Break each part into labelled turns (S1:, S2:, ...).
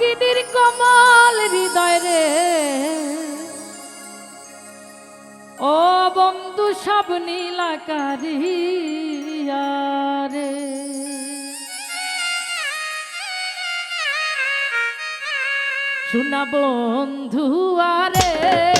S1: কিনির কমল হৃদয় রে? ও বন্ধু সব নীলাকারিয়া রে। শোনা বন্ধু আরে।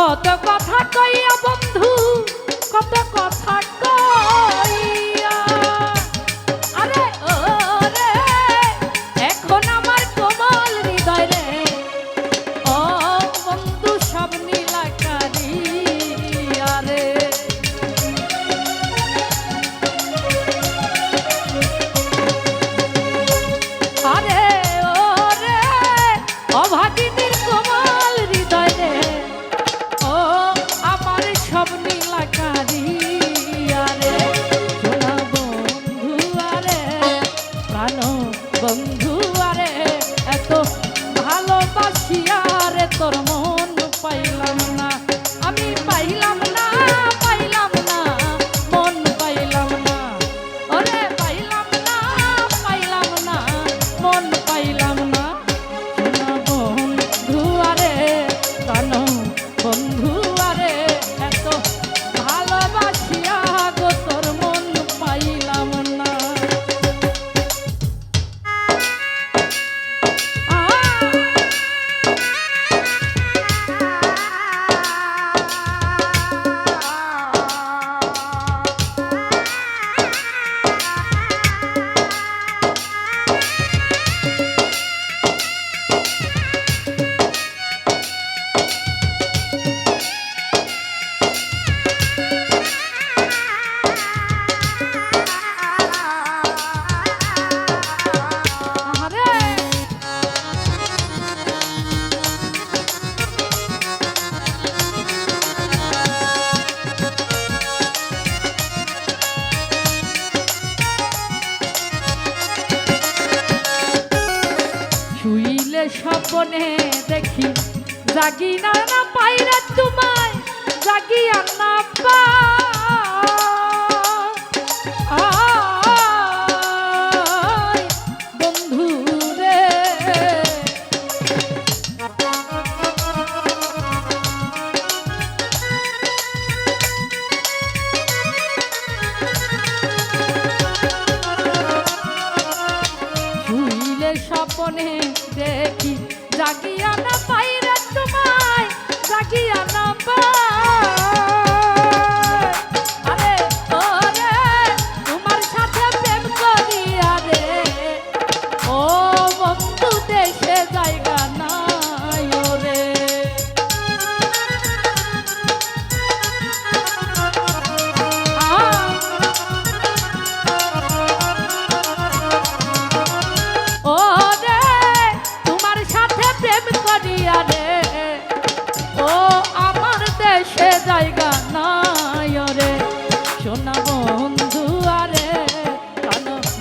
S1: কত কথা কইয়া বন্ধু কত কথা মনে দেখি। জাগি না না পাইরা তোমায় জাগিয়া না পা সপনে লাগিয়া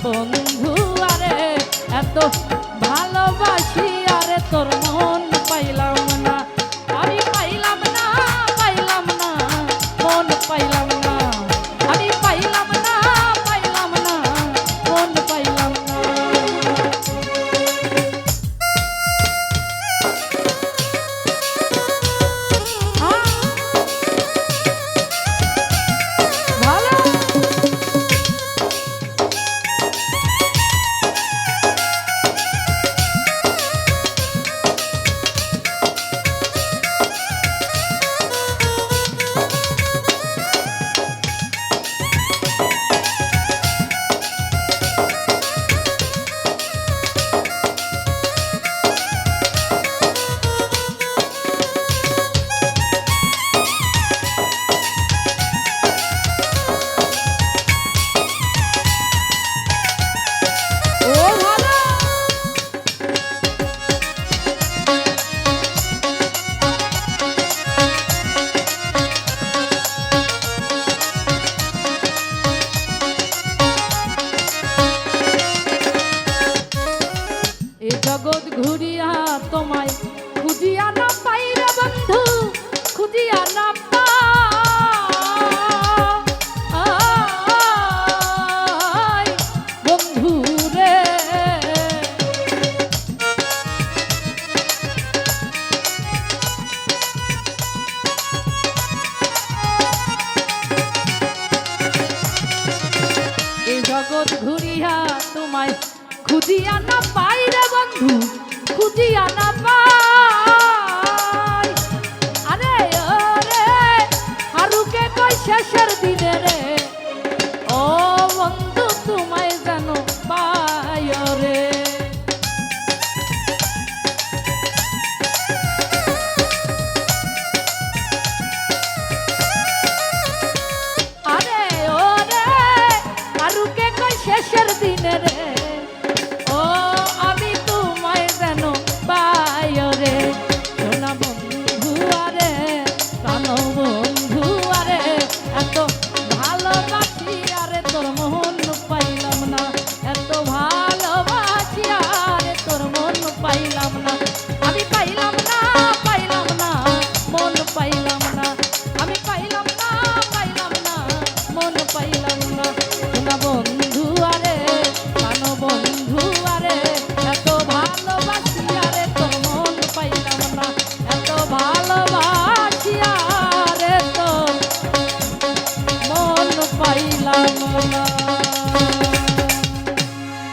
S1: বন্ধু আরে এত ভালোবাসি আরে জগত ঘুরিয়া তোমায় খুঁজিয়া না পাই রে বন্ধু খুঁজিয়া না ঘুরিয়া তোমায় খুঁজিয়া না পাই রে বন্ধু খুঁজিয়া না পাই। আরে রে শেষের দিনে রে।